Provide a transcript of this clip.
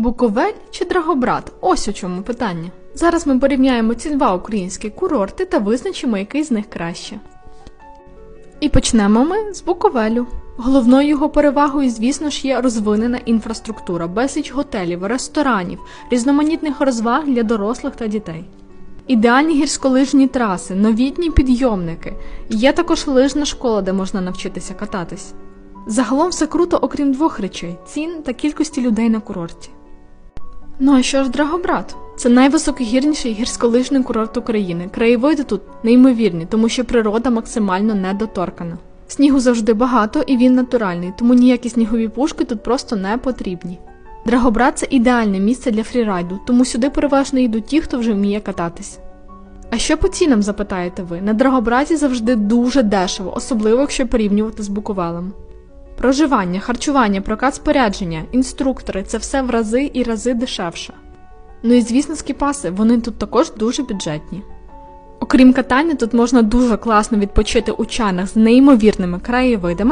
Буковель чи Драгобрат? Ось у чому питання. Зараз ми порівняємо ці два українські курорти та визначимо, який з них краще. І почнемо ми з Буковелю. Головною його перевагою, звісно ж, є розвинена інфраструктура, безліч готелів, ресторанів, різноманітних розваг для дорослих та дітей. Ідеальні гірськолижні траси, новітні підйомники. Є також лижна школа, де можна навчитися кататись. Загалом все круто, окрім двох речей цін та кількості людей на курорті. Ну а що ж Драгобрат? Це найвисокогірніший гірськолижний курорт України. Краєвиди тут неймовірні, тому що природа максимально недоторкана. Снігу завжди багато і він натуральний, тому ніякі снігові пушки тут просто не потрібні. Драгобрат це ідеальне місце для фрірайду, тому сюди переважно йдуть ті, хто вже вміє кататись. А що по цінам, запитаєте ви? На Драгобраті завжди дуже дешево, особливо якщо порівнювати з Буковелем. Проживання, харчування, прокат спорядження, інструктори це все в рази і рази дешевше. Ну і звісно, скіпаси, вони тут також дуже бюджетні. Окрім катання, тут можна дуже класно відпочити у чанах з неймовірними краєвидами